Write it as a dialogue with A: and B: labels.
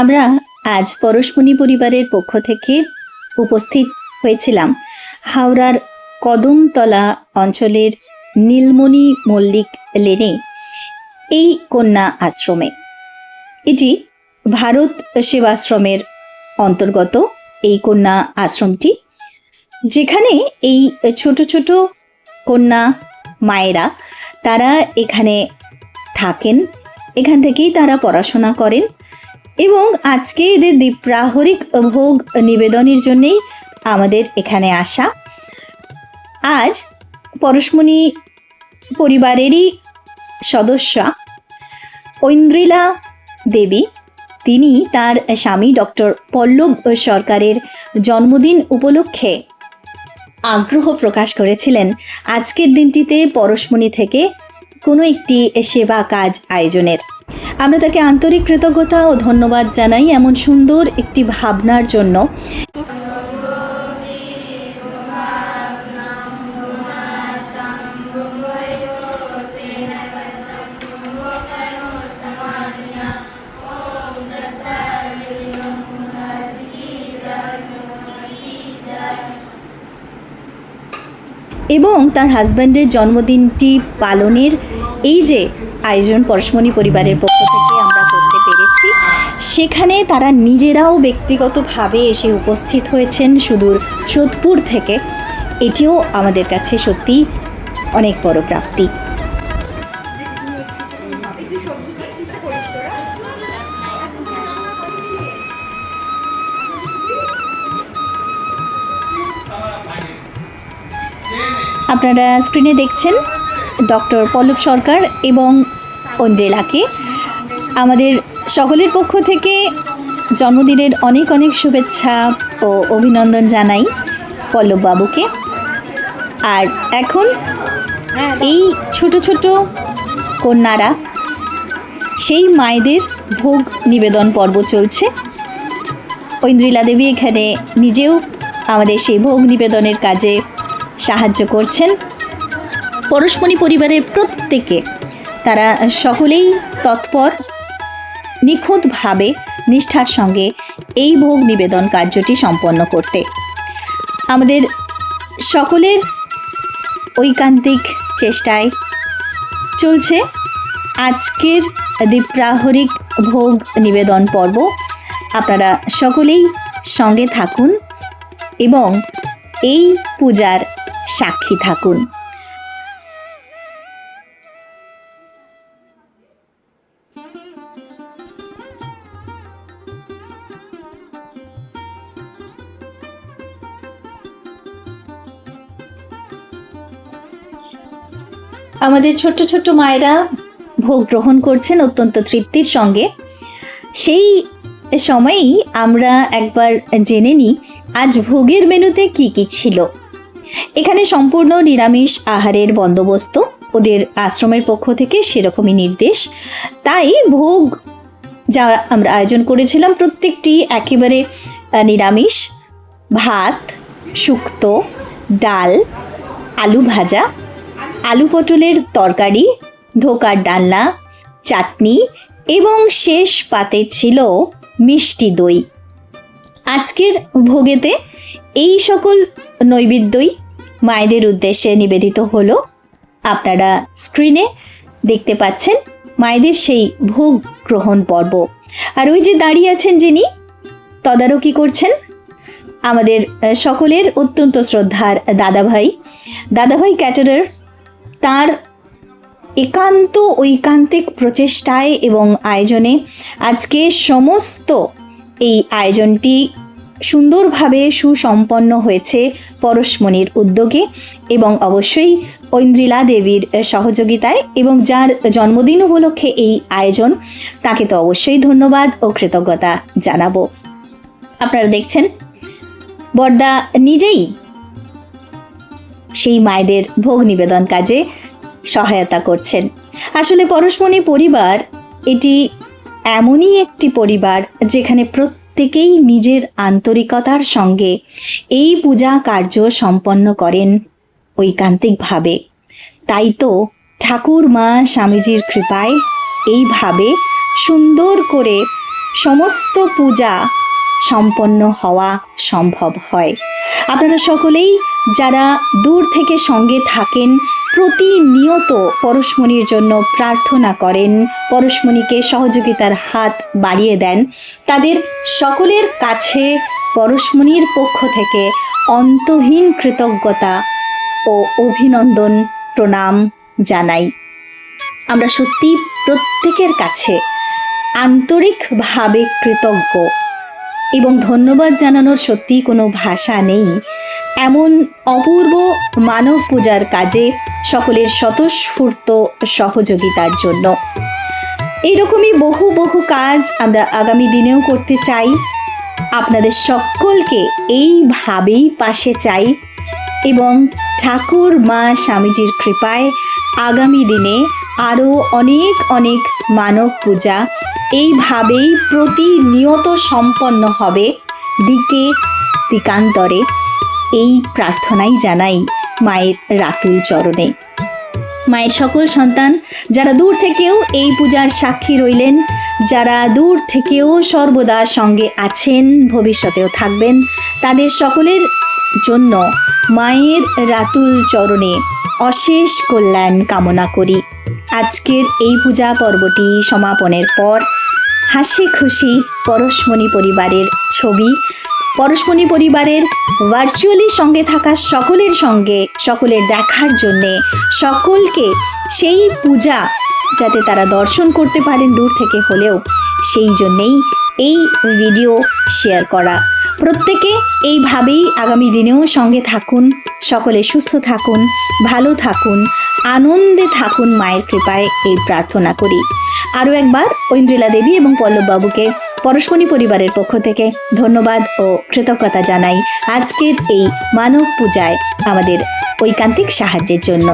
A: আমরা আজ পরশমণি পরিবারের পক্ষ থেকে উপস্থিত হয়েছিলাম হাওড়ার কদমতলা অঞ্চলের নীলমণি মল্লিক লেনে, এই কন্যা আশ্রমে। এটি ভারত সেবাশ্রমের অন্তর্গত এই কন্যা আশ্রমটি, যেখানে এই ছোট ছোট কন্যা মায়েরা, তারা এখানে থাকেন, এখান থেকেই তারা পড়াশোনা করেন। এবং আজকে এদের দীপ্রাহরিক ভোগ নিবেদনের জন্যেই আমাদের এখানে আসা। আজ পরশমণি পরিবারেরই সদস্যা ঐন্দ্রিলা দেবী। তিনি তার স্বামী ডক্টর পল্লব সরকারের জন্মদিন উপলক্ষে আগ্রহ প্রকাশ করেছিলেন। আজকের দিনটিতে পরশমণি থেকে কোনো একটি সেবা কাজ আয়োজনের। আমরা তাকে আন্তরিক কৃতজ্ঞতা ও ধন্যবাদ জানাই এমন সুন্দর একটি ভাবনার জন্য। এবং তার হাজব্যান্ডের জন্মদিনটি পালনের এই যে আয়োজন পরশমণি পরিবারের পক্ষ থেকে আমরা করতে পেরেছি, সেখানে তারা নিজেরাও ব্যক্তিগতভাবে এসে উপস্থিত হয়েছেন সুদূর সোদপুর থেকে। এটিও আমাদের কাছে সত্যি অনেক বড় প্রাপ্তি। আপনারা স্ক্রিনে দেখছেন ডক্টর পল্লব সরকার এবং অঞ্জেলাকে আমাদের সকলের পক্ষ থেকে জন্মদিনের অনেক অনেক শুভেচ্ছা ও অভিনন্দন জানাই পল্লব বাবুকে। আর এখন এই ছোট ছোট কন্যারা, সেই মায়েদের ভোগ নিবেদন পর্ব চলছে। ঐন্দ্রিলা দেবী এখানে নিজেও আমাদের সেই ভোগ নিবেদনের কাজে সাহায্য করছেন। পরশমণি পরিবারের প্রত্যেকে তারা সকলেই তৎপর, নিখুঁতভাবে নিষ্ঠার সঙ্গে এই ভোগ নিবেদন কার্যটি সম্পন্ন করতে। আমাদের সকলের ঐকান্তিক চেষ্টায় চলছে আজকের দীপ্রাহরিক ভোগ নিবেদন পর্ব। আপনারা সকলেই সঙ্গে থাকুন এবং এই পূজার সাক্ষী থাকুন। আমাদের ছোট্ট ছোট্ট মায়েরা ভোগ গ্রহণ করছেন অত্যন্ত তৃপ্তির সঙ্গে। সেই সময়েই আমরা একবার জেনে নিই, আজ ভোগের মেনুতে কি কি ছিল। এখানে সম্পূর্ণ নিরামিষ আহারের বন্দোবস্ত। ওদের আশ্রমের পক্ষ থেকে সেরকমই নির্দেশ। তাই ভোগ যা আমরা আয়োজন করেছিলাম, প্রত্যেকটি একেবারে নিরামিষ। ভাত, শুক্তো, ডাল, আলু ভাজা, আলু পটলের তরকারি ধোকার ডালনা, চাটনি এবং শেষ পাতে ছিল মিষ্টি দই। আজকের ভোগেতে এই সকল নৈবেদ্যই মায়েদের উদ্দেশ্যে নিবেদিত হলো। আপনারা স্ক্রিনে দেখতে পাচ্ছেন মায়েদের সেই ভোগ গ্রহণ পর্ব। আর ওই যে দাঁড়িয়ে আছেন যিনি, তদারকি করছেন আমাদের সকলের অত্যন্ত শ্রদ্ধার দাদাভাই। দাদাভাই ক্যাটারার তার একান্ত ঐকান্তিক প্রচেষ্টায় এবং আয়োজনে আজকে সমস্ত এই আয়োজনটি সুন্দরভাবে সুসম্পন্ন হয়েছে পরশমণির উদ্যোগে এবং অবশ্যই ঐন্দ্রিলা দেবীর সহযোগিতায় এবং যার জন্মদিন উপলক্ষে এই আয়োজন, তাকে তো অবশ্যই ধন্যবাদ ও কৃতজ্ঞতা জানাব। আপনারা দেখছেন, বর্দা নিজেই সেই মায়েদের ভোগ নিবেদন কাজে সহায়তা করছেন। আসলে পরশমণি পরিবার, এটি এমনই একটি পরিবার যেখানে প্রত্যেকেই নিজের আন্তরিকতার সঙ্গে এই পূজা কার্য সম্পন্ন করেন ঐকান্তিকভাবে। তাই তো ঠাকুর মা স্বামীজির কৃপায় এইভাবে সুন্দর করে সমস্ত পূজা সম্পন্ন হওয়া সম্ভব হয়। আপনারা সকলেই যারা দূর থেকে সঙ্গে থাকেন, প্রতিনিয়ত পরশমণির জন্য প্রার্থনা করেন। পরশমণিকে সহযোগিতার হাত বাড়িয়ে দেন। তাদের সকলের কাছে পরশমণির পক্ষ থেকে অন্তহীন কৃতজ্ঞতা ও অভিনন্দন প্রণাম জানাই। আমরা সত্যি প্রত্যেকের কাছে আন্তরিকভাবে কৃতজ্ঞ এবং ধন্যবাদ জানানোর সত্যি কোনো ভাষা নেই। এমন অপূর্ব মানব পূজার কাজে সকলের স্বতঃস্ফূর্ত সহযোগিতার জন্য। এইরকমই বহু বহু কাজ আমরা আগামী দিনেও করতে চাই। আপনাদের সকলকে এইভাবেই পাশে চাই এবং ঠাকুর মা স্বামীজির কৃপায় আগামী দিনে আরও অনেক অনেক মানব পূজা এইভাবেই প্রতিনিয়ত সম্পন্ন হবে দিকে দিকান্তরে। এই প্রার্থনাই জানাই মায়ের রাতুল চরণে। মায়ের সকল সন্তান, যারা দূর থেকেও এই পূজার সাক্ষী রইলেন, যারা দূর থেকেও সর্বদা সঙ্গে আছেন, ভবিষ্যতেও থাকবেন, তাদের সকলের জন্য মায়ের রাতুল চরণে অশেষ কল্যাণ কামনা করি। আজকের এই পূজা পর্বটি সমাপনের পর হাসি খুশি পরশমণি পরিবারের ছবি পরশমণি পরিবারের ভার্চুয়ালি সঙ্গে থাকা সকলের সঙ্গে, সকলের দেখার জন্যে সকলকে সেই পূজা যাতে তারা দর্শন করতে পারেন দূর থেকে হলেও সেই জন্যেই এই ভিডিও শেয়ার করা। প্রত্যেকে এইভাবেই আগামী দিনেও সঙ্গে থাকুন, সকলে সুস্থ থাকুন, ভালো থাকুন, আনন্দে থাকুন মায়ের কৃপায় এই প্রার্থনা করি। আরও একবার ঐন্দ্রিলা দেবী এবং পল্লববাবুকে পরশমণি পরিবারের পক্ষ থেকে ধন্যবাদ ও কৃতজ্ঞতা জানাই আজকের এই মানব পূজায় আমাদের ঐকান্তিক সাহায্যের জন্য।